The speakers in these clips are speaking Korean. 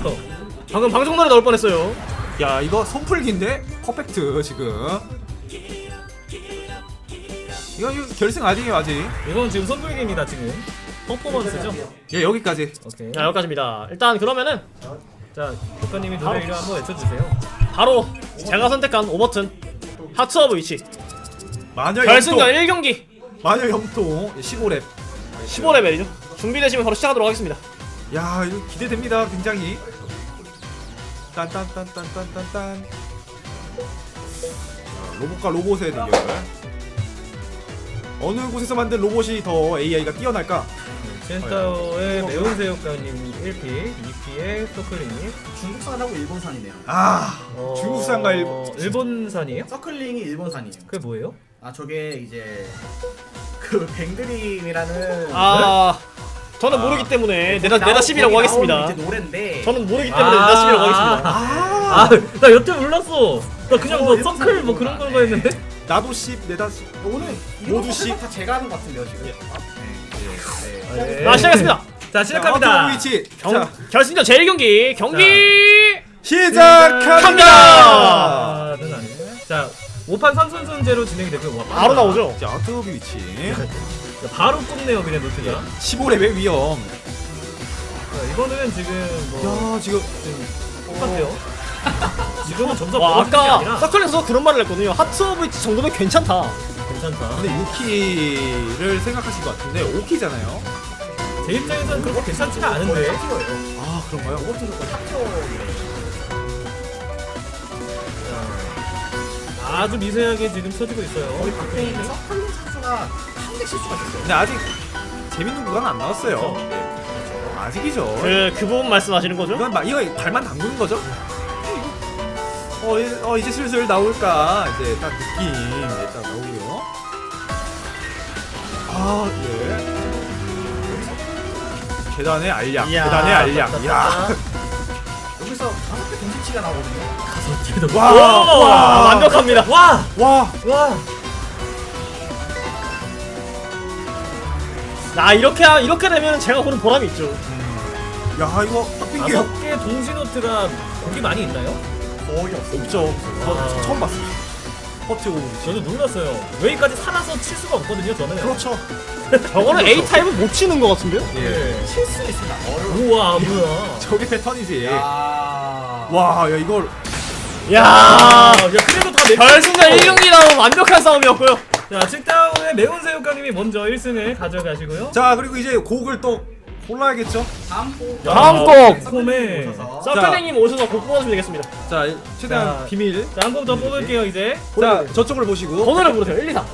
방금 방송 노래 나올 뻔했어요. 야 이거 손풀기인데 퍼펙트 지금. 이거, 이거 결승 아직이에요 아직. 이건 지금 선불기입니다 지금 퍼포먼스죠? 예 여기까지. 오케이 자 여기까지입니다. 일단 그러면은 자 국가님이 노래 이름 한번 외쳐주세요 바로 제가 선택한 오버튼 하트 오브 위치 마녀 결승전 염통. 1경기 마녀 염통 15랩. 15레벨이죠. 준비되시면 바로 시작하도록 하겠습니다. 야 이거 기대됩니다 굉장히. 딴딴딴딴딴딴딴. 자, 로봇과 로봇의 대결. 어느 곳에서 만든 로봇이 더 AI가 뛰어날까? 센타워의 매운 새우깡님 1피 2피의 서클링님 중국산하고 일본산이네요. 아 어... 중국산과 일본. 일본산이에요? 서클링이 일본산이에요. 그게 뭐예요? 아 저게 이제 그 뱅드림이라는 아 저는 아. 모르기 때문에 내다 내다 10이라고 거기 하겠습니다. 이제 노래인데 저는 모르기 때문에 내다 10이라고 하겠습니다. 아, 아나 여태 몰랐어 나 그냥 어, 뭐 일본산 서클 뭐 그런 걸로 했는데 나도 10, 내다 10. 오늘 모두 모두 씩. 다 제가 하는 것 같은데요 지금. 네. 네. 자 시작했습니다. 자 시작합니다 위치. 경, 자 결승전 제1경기 경기 시작합니다. 아, 는 아니네. 자 5판 3선승제로 진행이 되고요 와, 바로 나오죠. 자 아트오브 위치. 자, 바로 꼽네요 그냥 노트가 15레벨 위험. 자, 이거는 지금 뭐 야 지금 똑같아요 지금은 점수 와 아까 아니라 서클에서 그런 말을 했거든요. 하트 오브 위치 정도면 괜찮다. 괜찮다 근데 6키를 생각하신 것 같은데 5키잖아요. 제 입장에서는 그렇게 괜찮지가 않은데 아 그런가요? 자, 아주 미세하게 지금 쳐지고 있어요 우리 있는 서클링 선수가 한대 실수가 있었어요. 근데 아직 재밌는 구간 안 나왔어요. 아직이죠. 그, 그 부분 말씀하시는 거죠? 이건 막 이거 발만 담그는 거죠? 어, 이- 어 이제 슬슬 나올까 이제 딱 느낌 이제 딱 나오고요. 아 예. 계단의 알약, 이야, 계단의 알약. 야, 여기서 다섯 개 동시치가 나오거든요. 와, 와, 와, 완벽합니다. 와! 와, 와! 나 이렇게 하- 이렇게 되면 제가 보는 보람이 있죠. 야 이거 딱 빙겨. 다섯 개 동시 노트가 곡이 많이 있나요? 거의 없어요. 없죠. 저 아. 처음 봤어요. 퍼트 오브. 저도 놀랐어요 웨이까지 살아서 칠 수가 없거든요 저는 그렇죠. 저거는 A 타입은 못 치는 것 같은데요? 예. 실수 있습니다. 어려워. 우와 뭐야 저게 패턴이지. 야. 와, 야 이걸 야 아, 야 그래도 다 내. 결승전 1경기 나온 완벽한 싸움이었고요. 자 칙다운의 매운 새우깡님이 먼저 1승을 가져가시고요 자 그리고 이제 곡을 또 골라야겠죠. 다음 곡. 다음 곡! 콤에 오셔서. 서클링님 오셔서 곡 뽑아주시면 되겠습니다. 자 최대한 자, 비밀. 자 한 곡 더 뽑을게요 이제 자 저쪽을 보시고. 번호를 부르세요. 1, 2, 3.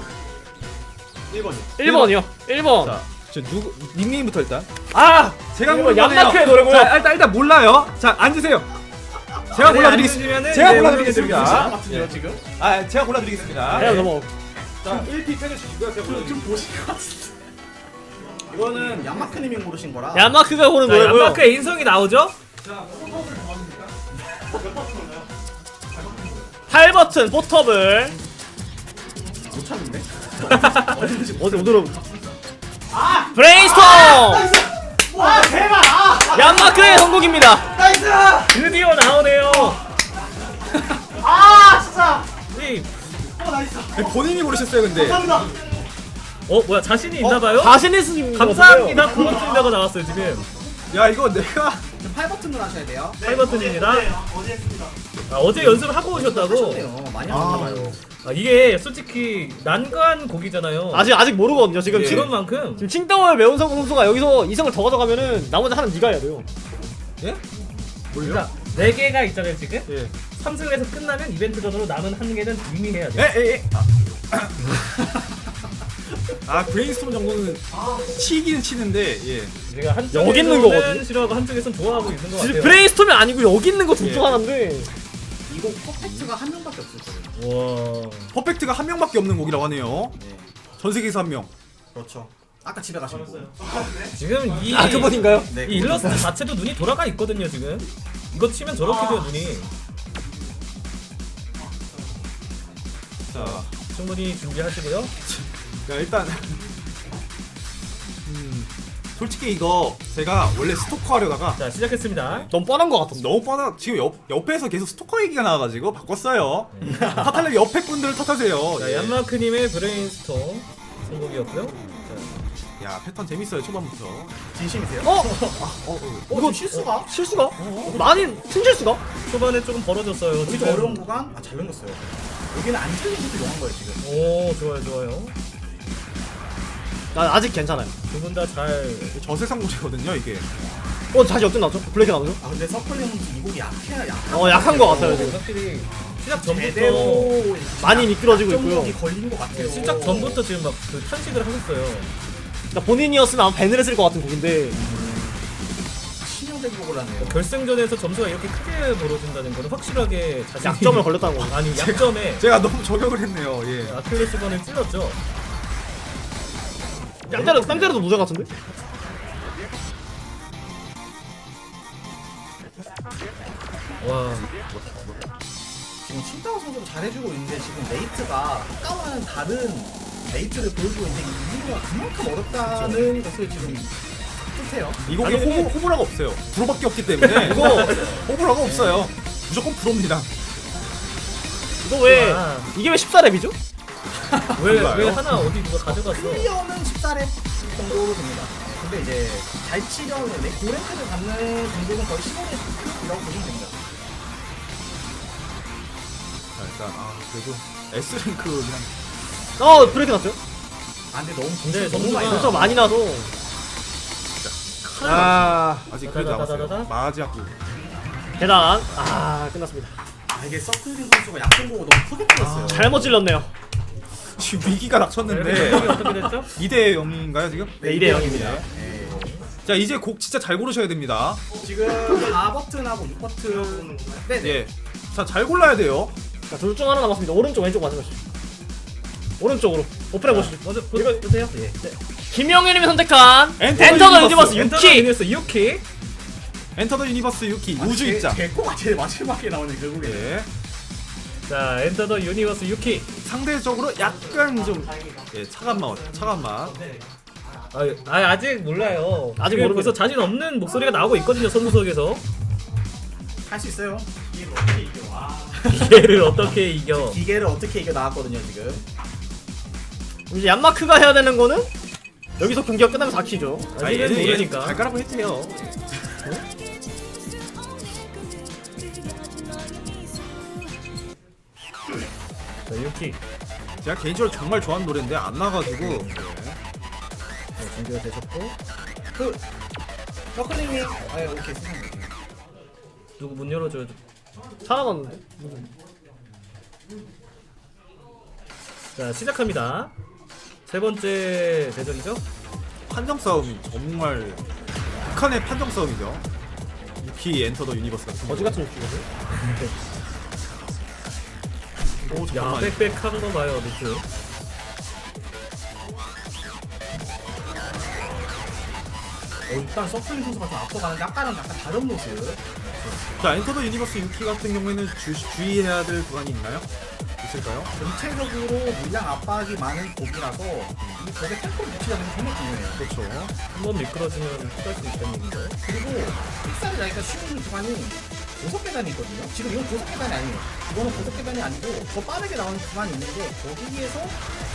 1번. 1번이요. 1번. 자, 저 누구 닉네임부터 일단. 아! 제가 이거 거네요. 얀마크의 노래고요. 자, 일단 일단 몰라요. 자, 앉으세요. 제가 골라드리겠습니다. 제가 골라드리겠습니다. 지금? 아, 제가 골라드리겠습니다. 그냥 넘어. 자, 1피 펜을 주시고요. 제가. 좀 보실 것 같은데. 이거는 양마크님이 고르신 거라. 얀마크가 고른 자 노래고요. 얀마크의 인성이 나오죠? 8버튼 포터블. 못 찾는데? 어디 오늘은 브레인스톰! 와 대박! 아! 얀마크의 선곡입니다. 나이스! 드디어 나오네요 아 진짜! 이, 어 나이스! 본인이 고르셨어요, 근데. 감사합니다. 어 뭐야 자신이 있나봐요? 자신 있으신 감사합니다 고맙습니다가 나왔어요 지금 야, 이거 내가 지금 8버튼을 하셔야 돼요. 8버튼입니다 아, 어제 연습을 하고 오셨다고? 하셨네요. 많이 하셨나봐요. 아, 이게 솔직히 난관 곡이잖아요 아직 아직 모르거든요. 지금 예. 지금 그런 만큼 지금 칭따오의 매운성 선수가 여기서 이성을 더 가져가면은 나머지 하나는 네가 해야 돼요. 예? 자, 4개가 있잖아요 지금 예. 3승에서 끝나면 이벤트 전으로 남은 한 개는 이미 해야 예, 돼 예, 예. 아, 브레인스톰 정도는 치기는 치는데, 예. 제가 여기 있는 한쪽에서는 거거든요. 싫어하고 한쪽에서는 좋아하고 있는 것 지금 같아요 브레인스톰이 아니고 여기 있는 거 둘 중 예. 하나인데 이거 퍼펙트가 한 명밖에 없을 거예요. 와 퍼펙트가 한 명밖에 없는 곡이라고 하네요. 네. 전 세계에서 한 명. 그렇죠. 아까 집에 가신 거. 지금 이, 아 그분인가요? 네. 이 일러스트 자체도 눈이 돌아가 있거든요 지금 이거 치면 저렇게 돼요 눈이 자, 충분히 준비하시고요 야, 일단. 음. 솔직히 이거 제가 원래 스토커 하려다가 자 시작했습니다. 너무 뻔한 것 같았어. 너무 뻔하 지금 옆, 옆에서 계속 스토커 얘기가 나와가지고 바꿨어요 탓하려면 옆에 분들을 탓하세요 자 예. 얀마크님의 브레인스톰 성공이었고요. 야 패턴 재밌어요 초반부터 진심이세요? 어? 어, 어. 이거 실수가? 실수가? 많이 승질수가? 초반에 조금 벌어졌어요. 좀 어려운 구간? 아, 잘 넘겼어요. 여기는 안 틀린 것도 용한 거예요, 지금. 오 좋아요 좋아요. 나 아직 괜찮아요. 두 분 다 잘. 저세상 고제거든요 이게 어 다시 어떤 나왔죠? 블랙이 나오죠? 아, 근데 서클링 이 곡이 약해, 약해. 어 약한 것 같아요 지금. 확실히 시작 전부터 제대로 많이 미끄러지고 있고요. 걸린 것 같아요. 시작 전부터 지금 막 그 탄식을 하셨어요. 그러니까 본인이었으면 아마 밴을 했을 것 같은 곡인데 신형적인 곡을 하네요. 결승전에서 점수가 이렇게 크게 벌어진다는 거는 확실하게 자신이 약점을 걸렸다는 거죠. 아니 약점에 제가 너무 저격을 했네요 예 아킬레스건을 찔렀죠. 뺨때려 뺨때려도 무죄 같은데? 와 지금 신다우 선수도 잘해주고 있는데 지금 레이트가 아까와는 다른 레이트를 보여주고 있는데 이 이유가 그만큼 어렵다는 것을 지금 뜻해요. 이 곡에 아니, 호불, 호불호가 없어요 불호밖에 없기 때문에 이거 호불호가 없어요 무조건 불호입니다 이거 왜 아. 이게 왜 14렙이죠? 왜왜 몰라요. 하나 어디 누가 가져갔어? 클리어는 14렙 정도로 됩니다. 근데 이제 잘 치려면 내 고랭크를 받는 정도는 거의 15렙이라고 보시면 됩니다. 자 일단 아 그래도 S랭크랑 어 브레이크 났어요? 아 근데 너무 근데 너무 점수가- 많이 점수가 나. 많이 나도 아 아직 그래도 남았어요 다다다다다다. 마지막구 대단. 아 끝났습니다. 아, 이게 서클링 선수가 약점 보고 너무 크게 때렸어요. 잘못 찔렀네요. 지금 위기가 닥쳤는데. 어떻게 됐죠? 2대 0인가요 지금? 네 2대 0입니다. 네. 자 이제 곡 진짜 잘 고르셔야 됩니다. 지금 4버튼하고 6버튼. 네네. 예. 자 잘 골라야 돼요. 자, 둘 중 하나 남았습니다. 오른쪽 왼쪽 마찬가지 오른쪽으로. 오픈해 보시죠. 먼저 이거- 보세요. 예. 김영현님이 선택한 엔터 엔터 더 유니버스. 엔터 6키 유니버스 6키. 엔터 더 유니버스 유키 우주 입장 제거가 제일 마지막에 나오는 결국에 예. 자 엔터 더 유니버스 6키. 상대적으로 약간 좀 예, 차가운 맛 차가운 맛 아, 아 아직 몰라요. 아직 모릅니다. 벌써 자신 없는 목소리가 나오고 있거든요 선수 속에서. 할 수 있어요. 기회를 어떻게 이겨? 기계를 어떻게 이겨 나왔거든요 지금. 이제 얀마크가 해야 되는 거는 여기서 경기가 끝나면 4키죠 아, 얘는- 모르니까. 잘 깔아보 했대요 자 6키. 제가 개인적으로 정말 좋아하는 노래인데 안 나가지고 네, 준비가 되셨고 그 서클링이 아 오케이 누구 문 열어줘요. 살아났는데 자 시작합니다. 세 번째 대전이죠? 판정 싸움이 정말 북한의 판정 싸움이죠 유키 엔터 더 유니버스 같은 거지 같은 느낌이거든 오야 잠깐만 빽빽한 거 봐요 미트. 어, 일단 서클링 선수가 좀 앞서가는데 아까랑 약간 다른 모습. 자 엔터 더 유니버스 유키 같은 경우에는 주, 주의해야 될 구간이 있나요? 있을까요? 전체적으로 물량 압박이 많은 곡이라서 이 곡의 템포를 유지하는 게 정말 중요해요. 그렇죠 한 번 미끄러지면 후할 수 있다는 얘기죠. 그리고 픽사를 나니까 쉬운 구간이 보석 계단이 있거든요. 지금 이건 보석 계단이 아니에요. 이거는 보석 계단이 아니고 더 빠르게 나오는 구간이 있는데 거기에서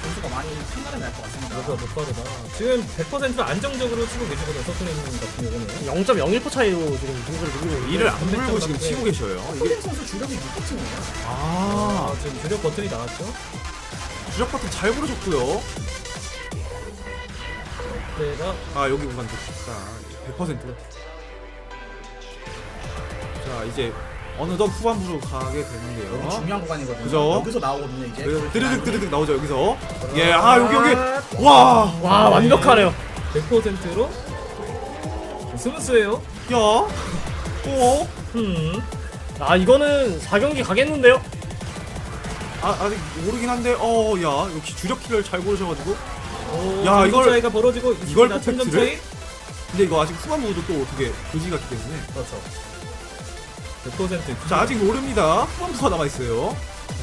점수가 많이 판단이 날 것 같습니다. 그래서 못 빠르다. 지금 100% 안정적으로 치고 계시거든요. 서클린 같은 경우는. 0.01% 차이로 지금 점수를 누리고 있는데 이를 안 불고 지금 치고 계셔요 홀링 선수 주력이 6버튼이에요. 아 아 지금 주력 버튼이 나왔죠? 주력 버튼 잘 고르셨고요 내가 아 여기 공간 좋다 100%. 자 이제 어느덧 후반부로 가게 여기 되는데요. 중요한 구간이거든요. 그죠? 여기서 나오거든요 이제. 여기서 드르륵 드르륵 나오죠 여기서. 예, 아 여기 여기 와, 와 완벽하네요 100%로 스무스해요. 야, 어, 음. 아 이거는 4경기 가겠는데요? 아 아직 모르긴 한데, 어, 야 역시 주력 키를 잘 고르셔가지고. 오, 야, 이걸- 차이가 벌어지고 이걸 있습니다. 퍼펙트를? 차이. 근데 이거 아직 후반부도 또 어떻게 그지 같기 때문에. 그렇죠. 100%자 아직 모릅니다. 후반부가 남아 있어요.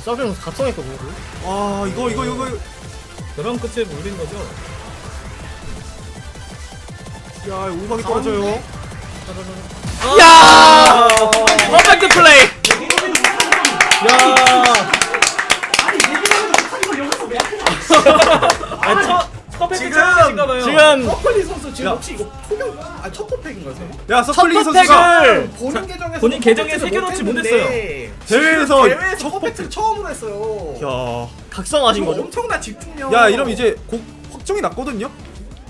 서핑 각성했거든요 지금. 와 이거 이거 이거 그런 끝에 몰린 거죠. 야 우박이 떨어져요. 야! 퍼펙트 플레이. 야. 아, 첫, 첫 지금- 처음이신가 봐요. 지금 서클리 선수 지금 야. 혹시 이거 초경 아 첫포 팩인가 요? 야첫 서클리 선수가 퍼펙을 본인 계정에서 본인 계정에 첫 새겨놓지 못했는데 대회에서 대회에서 첫첫 팩트 처음으로 했어요. 야, 각성하신 이거 거죠. 엄청난 집중력. 야 이러면 이제 곡 확정이 났거든요.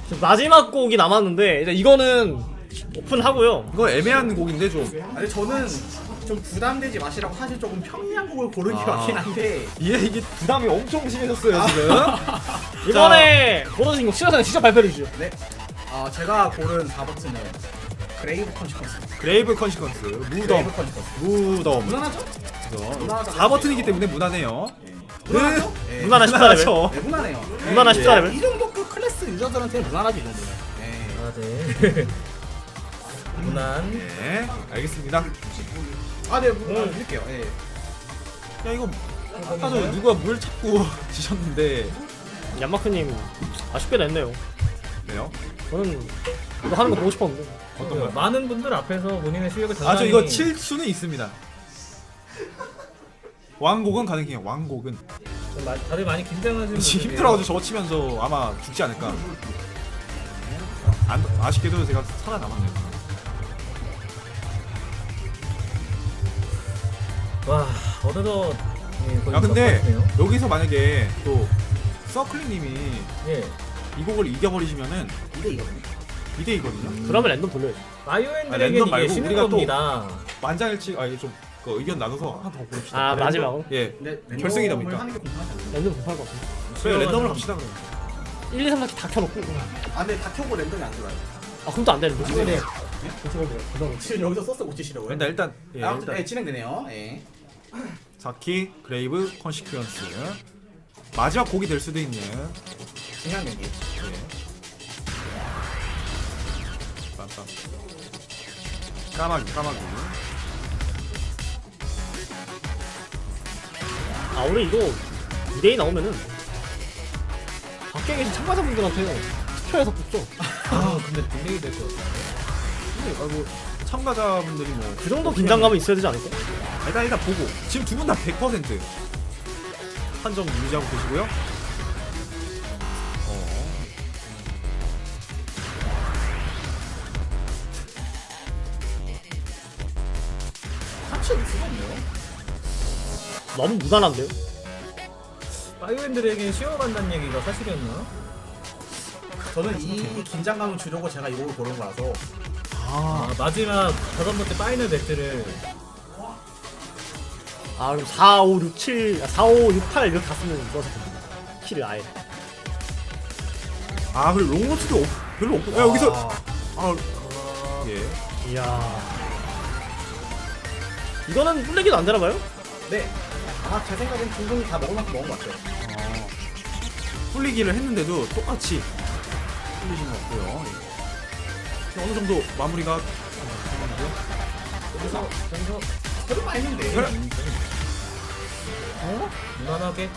지금 마지막 곡이 남았는데 이제 이거는 오픈하고요. 이거 애매한 곡인데 좀 아니 저는 좀 부담되지 마시라고 사실 조금 평이한 곡을 고른 게 아. 맞긴 한데 이게 이게 부담이 엄청 심해졌어요 지금. 이번에 고르신 곡 시간에 직접 발표해 주시죠. 네. 아 제가 고른 4버튼은 그레이브 컨시퀀스. 그레이브 컨시퀀스 무덤 그레이브 컨시퀀스. 무덤. 무난하죠? 무난하죠. 4 버튼이기 때문에 무난해요. 무난하죠? 네. 무난한 14레벨. 무난하죠. 네, 무난해요. 무난한 네. 14레벨. 이 정도 그 클래스 유저들한테 무난하지 이 정도면. 네. 아, 네. 무난. 네, 알겠습니다. 아, 네, 뭐, 드릴게요. 예. 야 이거 아까도 누가 물 찾고 지셨는데 얀마크님 아쉽게 됐네요. 네요. 저는 이거 하는 거 보고 싶었는데. 어떤 거요? 많은 분들 앞에서 본인의 실력을 단단히 아저 이거 칠 수는 있습니다. 왕곡은 가능해요. 왕곡은 좀 마- 다들 많이 긴장하시는 분들이에요. 힘들어가지고 저거 치면서 아마 죽지 않을까. 안, 아쉽게도 제가 살아남았네요. 와 어느덧 예, 거의 야 근데 막바지네요. 여기서 만약에 또 서클리님이 예 이 곡을 이겨버리시면은 2대2거든요. 2대 2거든요. 그러면 랜덤 돌려야죠. 바이오엔드에겐 아, 랜덤 이게 말고 쉬는 우리가 또- 겁니다. 만장일치 아 이게 좀그 의견 나눠서 하나 더 고릅시다. 아, 랜덤- 마지막으로? 예. 근데 결승이다 보니까. 하는 게? 랜덤 급할 것 같은데. 그래 랜덤을 갑시다 그럼. 1, 2, 3, 4키 다 켜놓고. 아, 근데 다 켜고 랜덤이 안 들어요. 아, 그럼 또 안 되는데. 네. 네. 그다음 지금 여기서 써서 고치시려고요? 일단 일단 예, 아무튼 일단 네, 진행되네요. 예. 자키 그레이브 컨시큐언스 마지막 곡이 될 수도 있는 중요한 경기. 빰빰 까마귀 까마귀 아, 우리 이거 2대2 나오면은 밖에 계신 참가자분들한테 투표해서 뽑죠. 아 근데 딜레이 될것 같아요. 아이고 참가자분들이 뭐 그 정도 긴장감은 있어야 되지 않을까? 일단 일단 보고 지금 두 분 다 100% 한점 유지하고 계시고요. 어. 수가 없네요. 너무 무난한데요? 바이오엔드에겐 쉬어간다는 얘기가 사실이었나? 저는 이 긴장감을 주려고 제가 이걸 고른 거라서 아 마지막 다섯 번째 파이널 배틀을 아, 그럼 4, 5, 6, 7, 아, 4, 5, 6, 8 이렇게 다 쓰면 써서 됩니다. 키를 아예. 아 그리고 롱로트도 없, 별로 없고 야 여기서 아 예. 이야. 이거는 뿔레기도 안 되나 봐요? 네. 아마 제 생각엔 충분히 다 먹을 만큼 먹은 것 같아요. 풀리기를 했는데도 똑같이 풀리신 것 같고요. 예. 어느 정도 마무리가. 여기서 여기서 설마 했는데 그래. 어? 무난하게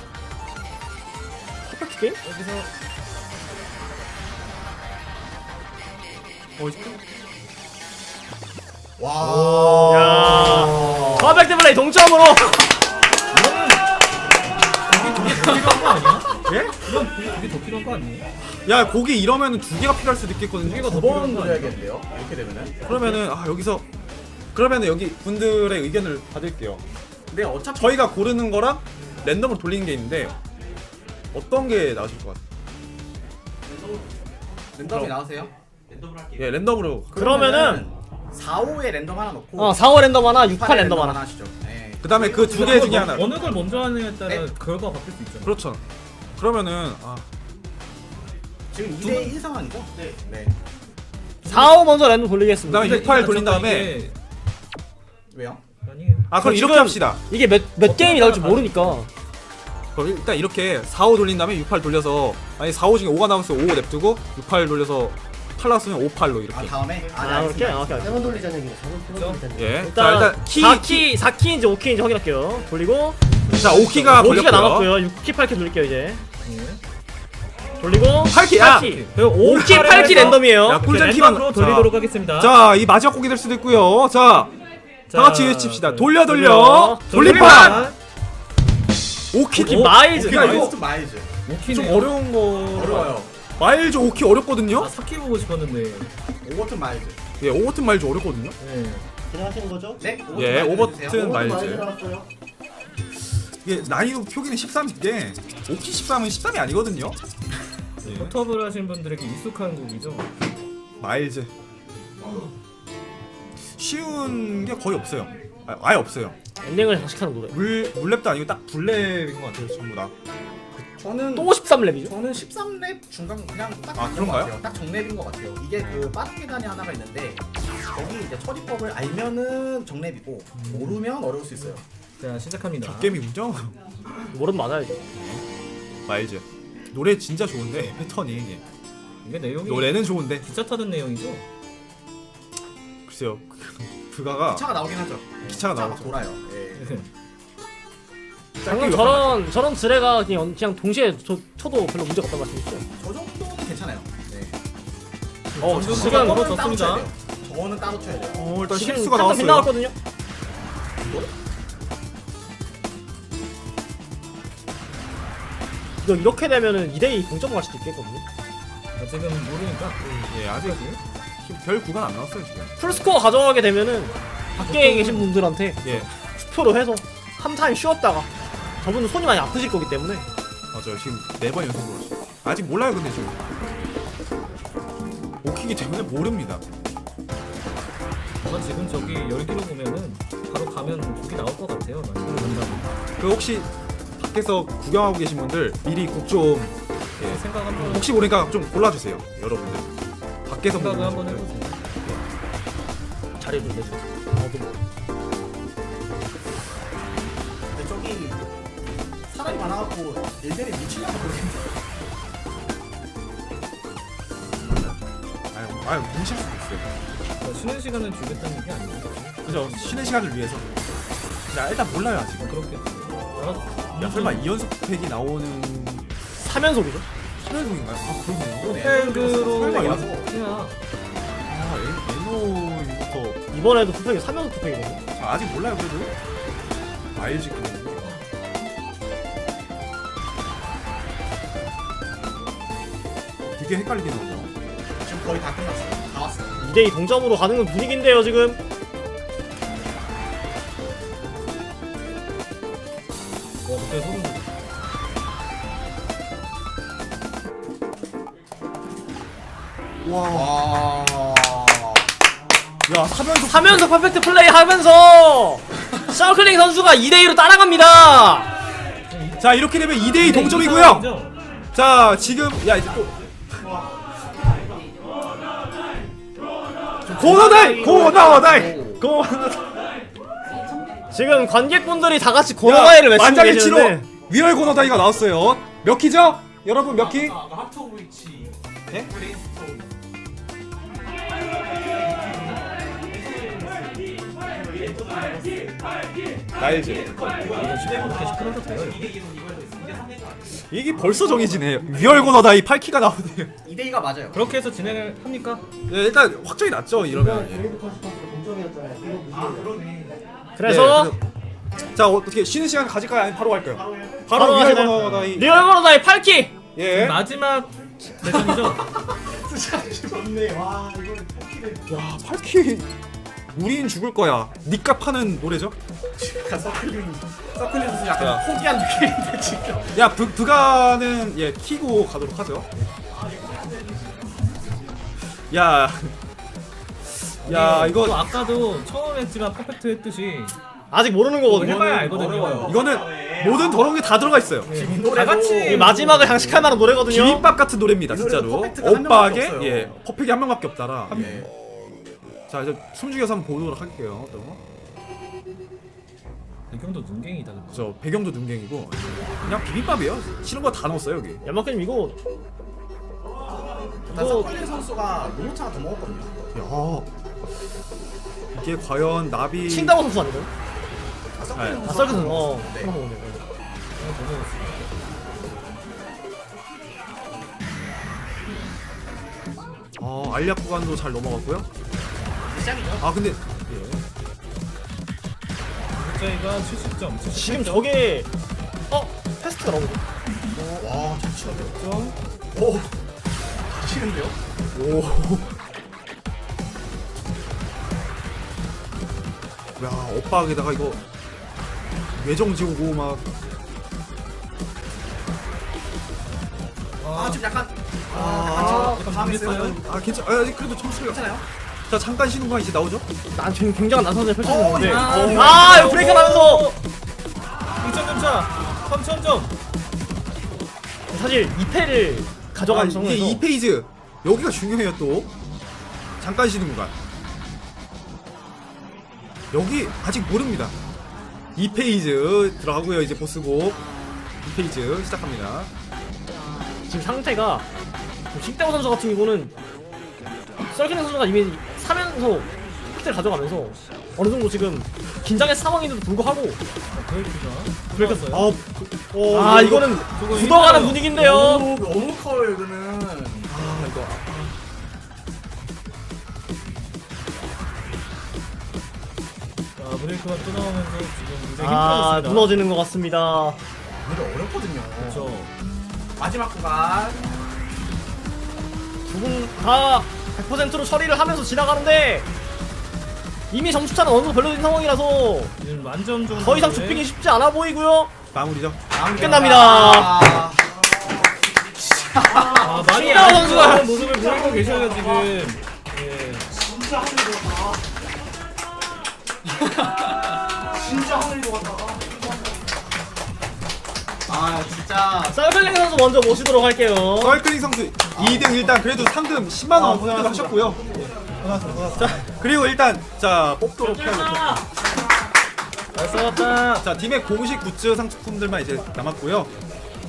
게임? 여기서 어, 있을까? 와. 야. 퍼펙트 플레이 동점으로! 더 필요한 거 아니야? 예? 이건 그게 더 필요한 거 아니에요? 야 곡이 이러면은 두 개가 필요할 수도 있겠거든요. 두 개가 더 필요한 거? 돌려야겠는데요. 이렇게 되면은. 그러면은 아 여기서 그러면은 여기 분들의 의견을 받을게요. 근데 어차피 저희가 고르는 거랑 랜덤으로 돌리는 게 있는데 어떤 게 나으실 것 같아요? 랜덤이 나오세요. 예, 랜덤으로. 그러면은 4, 5에 랜덤 하나 넣고 어, 4, 5 랜덤 하나, 6, 8 8 랜덤 하나. 하시죠. 네. 그다음에 그 두 개 중에 하나. 어느 걸 먼저 하느냐에 따라 네. 결과가 바뀔 수 있잖아. 그렇죠. 그러면은 아 지금 두 2대 1 상황이죠? 네. 네. 4, 5 먼저 랜덤 돌리겠습니다. 그다음에 근데 6, 8 이거 돌린 다음에 이게 왜요? 아니에요. 아 그럼 이렇게 합시다. 이게 몇, 몇 게임이 나올지 다- 모르니까. 그럼 일단 이렇게 4, 5 돌린 다음에 6, 8 돌려서 아니 4, 5 중에 5가 나왔으면 5 냅두고 6, 8 돌려서 8 나왔으면 5, 8로 이렇게. 아 다음에 아, 오케이, 오케이. 오케이. 세번 돌리자는 얘기네. 세번? 돌리자는 얘기. 예. 자 일단, 일단 키, 4키, 4키인지 5키인지 확인할게요. 돌리고, 자 5키가 5키가 걸렸고요. 남았고요. 6키, 8키 돌릴게요, 이제. 예. 돌리고 팔키, 야! 그리고 5키 8키 랜덤이에요 야, 꿀잼 키만 돌리도록 하겠습니다. 자, 이 마지막 곡이 될 수도 있고요. 자, 자, 다 같이 외칩시다. 돌려 돌려. 돌려. 돌림판. 오키 오, 마일즈 야, 이거 좀 마이즈. 오키네. 좀 어려운 거. 어려워요. 마일즈 오키 어렵거든요. 아, 사키 보고 싶었는데. 오버 튼 마이즈. 예, 오버튼 마일즈 어렵거든요. 네. 진행하시는 거죠? 네. 예, 오버튼. 마이즈. 이게 난이도 표기는 13인데 오키 13은 13이 아니거든요. 예. 포터블 하신 분들에게 익숙한 곡이죠. 마일즈. 쉬운 게 거의 없어요. 아, 아예 없어요. 엔딩을 장식하는 노래 물 물랩도 아니고 딱 불랩인 것 같아요, 전부 다. 저는 또 13랩이죠 저는 13랩 중간 그냥 딱 아, 맞는 그런가요? 것 같아요. 딱 정랩인 것 같아요. 이게 그 빠른 계단이 하나가 있는데 거기 이제 처리법을 알면은 정랩이고 모르면 어려울 수 있어요. 자, 시작합니다. 게임이군요. 모르면 맞아야죠 마일즈. 노래 진짜 좋은데 패턴이 이게 내용이 노래는 좋은데 기차 타던 내용이죠. 글쎄요 그가가 차가 나오긴 하죠. 기차가 차가 나오죠. 돌아요. 예. 방금 저런 저런 드레가 그냥, 그냥 동시에 저, 쳐도 별로 문제가 없다는 말씀이시죠? 저 정도는 괜찮아요. 네. 어 지금 지금 바로 저거는 따로. 쳐야 돼요. 저거는 따로 쳐야 돼요. 어 일단 지금 실수가 잠깐 나왔어요. 빗나갔거든요 이거 이렇게 되면은 2대2 동점 갈 수도 있겠거든요 아, 지금 모르니까. 예 아직 별 구간 안 나왔어요 지금. 풀스코어 가져가게 되면은 밖에 계신 분들한테 예 투표로 해서 한 타임 쉬었다가 저분은 손이 많이 아프실 거기 때문에 맞아요 지금 네 번 연속으로 아직 몰라요 근데 지금 오키기 때문에 모릅니다. 아마 지금 저기 열기로 보면은 바로 가면 곡이 나올 것 같아요. 그 혹시 밖에서 구경하고 계신 분들 미리 곡좀 예, 생각 한번 혹시 모르니까 좀 골라주세요 여러분들. 밖에서 생각을 한번 분들. 해보세요. 내줘 어도 뭐. 근데 저기 사람이 많아갖고 일대일 미치려고 모르겠는데. 아유 아유 뭉칠 수도 있어요. 어, 쉬는 시간을 주겠다는 게 아니에요. 그죠 쉬는 시간을 위해서. 야 일단 몰라요 아직. 그렇겠죠. 아, 야 설마 2연속 팩이 나오는 3연속이죠 3연속인가요? 아 그러네요. 팩으로 설마 그냥 연속? 아 에- 에노부터 이번에도 투팩이 3연속 투팩이거든요 자, 아직 몰라요 그래도 마일즈 그 되게 헷갈리게 나오죠 지금 거의 다 끝났어요. 다 왔어요. 2대2 동점으로 가는 분위기인데요 지금 야 3연속 3연속 퍼펙트 플레이 하면서 샤클링 선수가 2대2로 따라갑니다 자 이렇게 되면 2대2 동점이고요? 자 지금 야 이제 또 고노다이 고노다이 고노다이 지금 관객분들이 다 같이 고노가이를 외치고 만장의 치로 계시는데 위얼 고노다이가 나왔어요 몇 키죠? 여러분 몇 키? 네? 나일즈 이거 이렇게. 이거. 이게 벌써 정해지네 위얼 고노다이 8키가 나오네요 2대2가 맞아요. 그렇게 해서 진행을 합니까? 예, 일단 확정이 났죠 이러면 예. 그래서 네, 그래서- 자 어떻게 쉬는 시간 가질까요? 아니면 바로 갈까요? 바로, 바로 위얼 가시나요? 고노다이 리얼 고노다이 8키 예. 마지막 대전이죠. 좋네. 와 이거 터키를 야 8키 우린 죽을 거야 니값 파는 노래죠? 약간 서클링. 서클링 선수 약간 포기한 느낌인데 지금. 야 브, 브가는 예 키고 가도록 하죠 야 야, 또 이거 아까도 처음 했지만 퍼펙트 했듯이 아직 모르는 거거든요 해봐야 알거든요. 어려워요. 이거는 모든 더러운 게 다 들어가 있어요. 다 같이 이 마지막을 장식할 만한 노래거든요 비빔밥 같은 노래입니다, 진짜로. 퍼펙트가 한 오빠에게 없어요. 예 퍼펙이 한 명밖에 없다라. 예. 자 이제 숨죽여서 한번 보도록 할게요. 또. 배경도 눈갱이다. 저 배경도 눈갱이고 그냥 비빔밥이에요. 싫은 거 다 넣었어요 여기. 연막님 이거 일단 서클링 선수가 노노차가 더 먹었거든요. 야 이게 과연 나비 칭다오 선수 아닌가요? 아, 서클링 네. 선수. 아 썰그는 어 네. 그런 거네 어, 알약 구간도 잘 넘어갔고요. 시작이죠. 아 근데 저희가 70점. 70점. 지금 저게 어 패스트가 나오고 와. 점. 오, 치는데요? 오. 야 엇박에다가 이거 외정 지우고 막 아, 지금 약간 아, 약간 당했어요. 아 괜찮 아 아직 그래도 점수가 괜찮아요? 자 잠깐 쉬는 거 이제 나오죠? 난 지금 굉장한 난선을 펼쳐주는데. 어, 아 이거 브레이크 하면서. 2점 차. 3,000점. 사실 2패를 가져간 아, 이게 2페이지 여기가 중요해요 또. 잠깐 쉬는 공간 여기 아직 모릅니다. 2페이지 들어가고요 이제 보스곡 2페이지 시작합니다. 지금 상태가 식대호 선수 같은 경우는 썰기는 선수가 이미 사면서 획득을 가져가면서 어느 정도 지금 긴장의 상황인데도 불구하고 브레이크가. 브레이크 들어갔어요. 어, 어, 아 이거- 이거는 저거 굳어가는 힘들어요. 분위기인데요 너무, 너무 커요, 이거는. 아 이거 자, 브레이크가 또 나오면서 지금 굉장히 아 힘들었습니다. 무너지는 것 같습니다 오늘 어렵거든요. 그렇죠. 마지막 구간. 두분 다 100%로 처리를 하면서 지나가는데 이미 점수차는 어느 정도 별로인 상황이라서 만점 정도. 더 이상 좁히기 쉽지 않아 보이고요 마무리죠 끝납니다. 아, 아, 많이 안 선수가- 좋아하는 모습을 보이고 계셔요 지금. 예. 진짜 하늘이 녹았다. 진짜 하늘이 녹았다. 아, 진짜. 쌀클링 선수 먼저 모시도록 할게요 썰클링 선수 2등 일단 그래도 상금 10만 원 아, 획득 하셨고요. 자 그리고 일단 자 뽑도록 해야겠죠 잘 싸웠다. 자 팀의 공식 굿즈 상품들만 이제 남았고요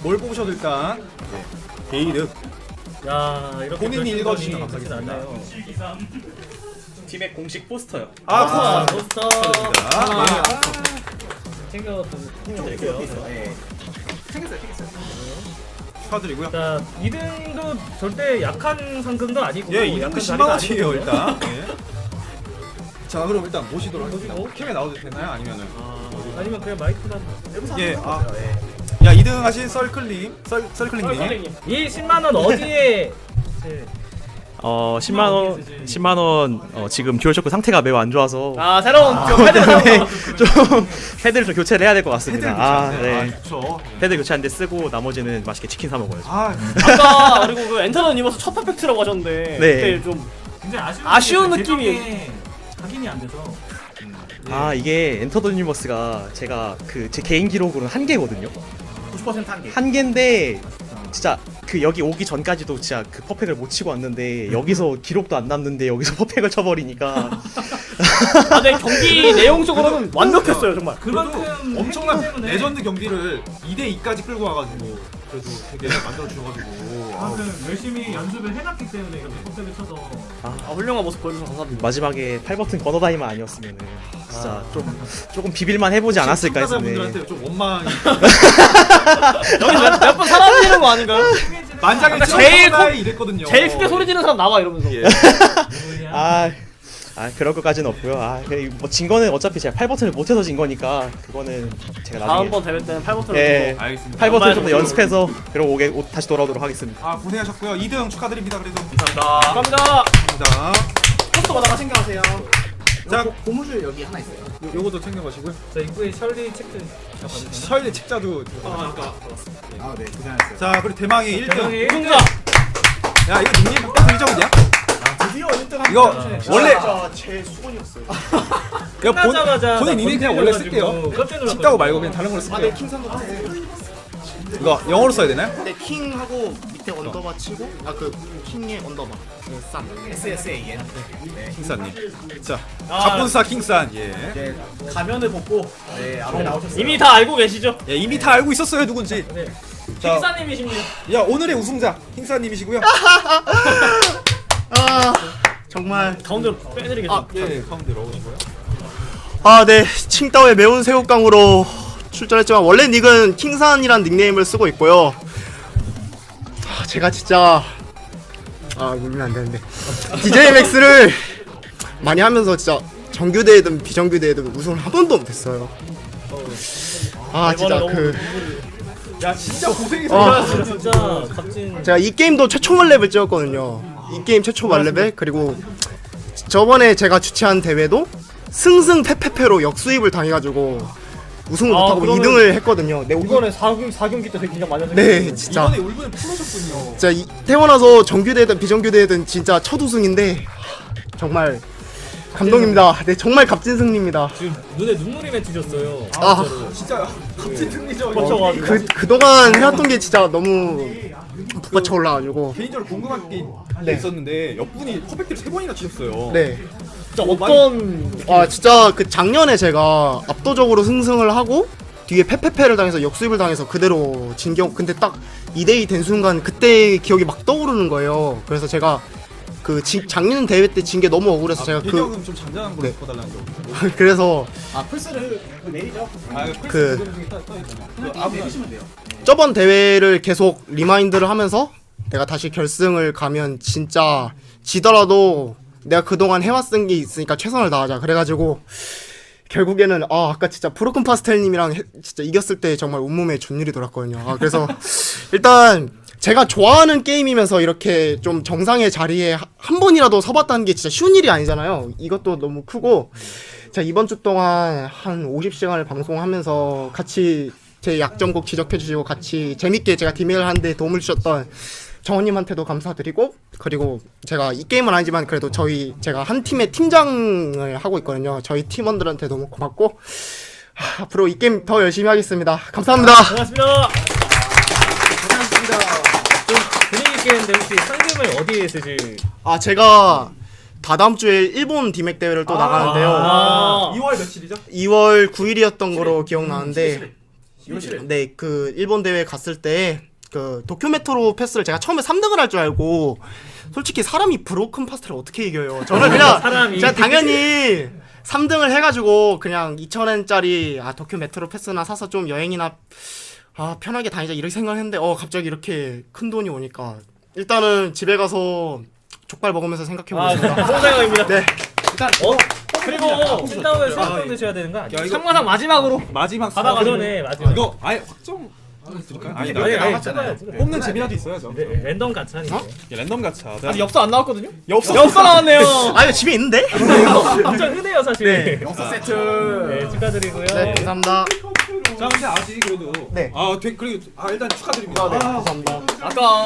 뭘 뽑으셔도 일단 네, 게이득 야, 이렇게 본인이 읽어주시면 감사하겠습니다. 팀의 공식 포스터요. 아 아, 포스터 포스터. 축하드립니다 네, 챙겨 챙겨 드릴게요. 네. 생겼어요, 생겼어요. 축하드리고요 자, 2등도 절대 약한 상금도 아니고 예, 약한 2등도 자리가 10만원씩이에요 아니고요. 일단 예. 자 그럼 일단 모시도록 하겠습니다 모시고. 캠에 나와도 되나요? 아니면은 아니면 그냥 마이크만 예, 아. 야 2등 하신 썰클님 썰, 썰클링님 썰클링님 이 10만 원 어디에 이제 어 10만 원 10만 원 어, 지금 듀얼 쇼크 상태가 매우 안 좋아서 아 새로운 아, 그 때문에 좀 패드를 좀 교체를 해야 될 것 같습니다. 헤드를 아. 네. 아 좋죠 패드 교체하는데 쓰고 나머지는 맛있게 치킨 사 먹어야죠. 아 아까 그리고 그 엔터는 유니버스 첫 퍼펙트라고 하셨는데 네. 그때 좀 굉장히 아쉬운, 아쉬운 게 느낌이- 각인이 안 돼서 아 이게 엔터 더 유니버스가 제가 그 제 개인 기록으로는 한 개거든요. 90% 한 개. 한 개인데 진짜 그 여기 오기 전까지도 진짜 그 퍼펙을 못 치고 왔는데 여기서 기록도 안 남는데 여기서 퍼펙을 쳐버리니까. 아, 네, 경기 내용적으로는 완벽했어요 정말. 그만큼 엄청난 레전드 경기를 2대 2까지 끌고 와가지고 그래도 되게 만들어 주셔가지고. 아, 그만큼 열심히 연습을 해놨기 때문에 이렇게 컵백을 쳐서. 아, 훌륭한 모습 보여주셔서 감사드립니다. 마지막에 8버튼 건어다이만 아니었으면 진짜 좀 조금 비빌만 해보지 않았을까 했었는데. 참가자분들한테 좀 원망이 여기서 몇번 사라지는 거 아닌가요? 만장에 아까 제일 제일 이랬거든요. 제일 크게 소리 지르는 사람 나와 이러면서 예. 아, 아 그럴 것까지는 없고요. 아, 뭐진 거는 어차피 제가 8버튼을 못해서 진 거니까 그거는 제가 나중에 다음번 대회 때는 8버튼을 예. 알겠습니다 8버튼 좀더 연습해서 그러고 오게 오- 다시 돌아오도록 하겠습니다. 아 고생하셨고요 2등 축하드립니다 그래도 감사합니다 감사합니다 포스터 받아가 챙겨가세요. 자. 자, 고무줄 여기 하나 있어요. 요, 요것도 챙겨가시고요 자 입구에 셜리 책들 셜리 책자도 아, 네, 고생하셨어요. 자 그리고 대망의 1등 대망의 우승자 야 이거 닉네임 바꿔드리죠 그냥 드디어 1등 이거 원래 제 수건이었어요. 이거 본, 끝나자마자 본인 닉네임 그냥 원래 쓸게요 깜짝 놀랐거든요. 식다고 말고 그냥 다른 걸로 아, 네, 쓸게요 킹산도 봤어요. 이거 영어로 써야 되나요? 네, 킹하고 밑에 언더바 치고, 아, 그, 킹의 언더바. 그 쌈. SSAN. 킹산님 자 아. 갑분사 킹산 예. 네, 가면을 벗고 네, 앞에 나오셨어요. 이미 다 알고 계시죠? 예 이미 다 알고 있었어요 누군지 네. 자, 식사님이십니다 야 오늘의 우승자 킹사님이시고요 아, 정말. 가운데로 빼드리겠습니다 아, 예 가운데로 오시고요 아, 네. 칭따오의 매운 새우깡으로 출전했지만 원래 닉은 킹산이란 닉네임을 쓰고 있고요. 아, 제가 진짜 아 울면 안 되는데 DJ 맥스를 많이 하면서 진짜 정규 대회든 비정규 대회든 우승을 한 번도 못했어요. 아 진짜 그 야 진짜 고생했어. 아, 진짜 값진 제가 이 게임도 최초 만렙을 찍었거든요. 이 게임 최초 만렙에 그리고 저번에 제가 주최한 대회도 승승 패패패로 역수입을 당해가지고 우승을 아, 못하고 그러면 2등을 했거든요. 네, 이번에 4경기 4경기 때 되게 긴장 많이 하셨 네 진짜 이번에 울분을 풀어줬군요. 진짜 이, 태어나서 정규 대회든 비정규 대회든 진짜 첫 우승인데 정말 감동입니다. 네 정말 값진 승리입니다. 지금 눈에 눈물이 맺히셨어요. 아. 진짜 값진 승리죠. 뻗쳐가지고. 그 그동안 해왔던 게 진짜 너무 북받쳐 올라가지고 개인적으로 궁금한 게 네. 있었는데 옆분이 퍼펙트를 세 번이나 치셨어요. 네. 진짜 어떤 아 진짜 그 작년에 제가 압도적으로 승승을 하고 뒤에 패패패를 당해서 역수입을 당해서 그대로 진경 근데 딱 2대2 된 순간 그때 기억이 막 떠오르는 거예요. 그래서 제가 그 지, 작년 대회 때 진 게 너무 억울해서 제가 그 배경은 좀 잔잔한 걸로 네. 바꿔달라는 거. 그래서 아 플스를 그 내리죠. 아, 그- 그 중에 떠, 떠 있잖아. 그 아무 내리시면 돼요. 저번 대회를 계속 리마인드를 하면서 내가 다시 결승을 가면 진짜 지더라도 내가 그동안 해왔던 게 있으니까 최선을 다하자. 그래가지고 결국에는 아 아까 진짜 브로큰 파스텔님이랑 해- 진짜 이겼을 때 정말 온몸에 존일이 돌았거든요. 아 그래서 일단 제가 좋아하는 게임이면서 이렇게 좀 정상의 자리에 하- 한 번이라도 서봤다는 게 진짜 쉬운 일이 아니잖아요. 이것도 너무 크고. 제가 이번 주 동안 한 50시간을 방송하면서 같이 제 약점곡 지적해 주시고 같이 재밌게 제가 디메일 하는데 도움을 주셨던 정원님한테도 감사드리고 그리고 제가 이 게임은 아니지만 그래도 저희 제가 한 팀의 팀장을 하고 있거든요. 저희 팀원들한테 너무 고맙고 하, 앞으로 이 게임 더 열심히 하겠습니다. 감사합니다. 반갑습니다. 좀 분위기 있게 했는데 혹시 상금을 어디에 쓰실? 아 제가 다 다음 주에 일본 디맥 대회를 또 나가는데요. 아, 2월 며칠이죠? 2월 9일이었던 거로 기억나는데 네그 일본 대회 갔을 때 그 도쿄 메트로 패스를 제가 처음에 3등을 할 줄 알고 솔직히 사람이 브로큰 파스를 어떻게 이겨요 저는 그냥 사람이. 제가 당연히 3등을 해가지고 그냥 2,000엔짜리 아 도쿄 메트로 패스나 사서 좀 여행이나 아 편하게 다니자 이렇게 생각했는데 어 갑자기 이렇게 큰 돈이 오니까 일단은 집에 가서 족발 먹으면서 생각해 아, 보겠습니다. 송장입니다. 네. 일단 어? 그리고 찐다우에 아, 예. 드셔야 되는 거 아니에요? 이거- 상마상 마지막으로 마지막 받아 수학을- 그러네 마지막. 이거 아예 확정 드릴까요? 아니, 아니, 아니, 나왔잖아요. 찍어야지. 뽑는 재미라도 있어야죠. 네, 랜덤 가차니까. 이게 랜덤 가차. 아직 엽서 안 나왔거든요? 엽서 엽서 나왔네요. 아 이거 집에 있는데? 엄청 흔해요 사실. 네. 엽서 세트. 네, 축하드리고요. 네 감사합니다. 자, 근데 아직 그래도 네. 아, 되, 그리고 아 일단 축하드립니다. 네 감사합니다. 아까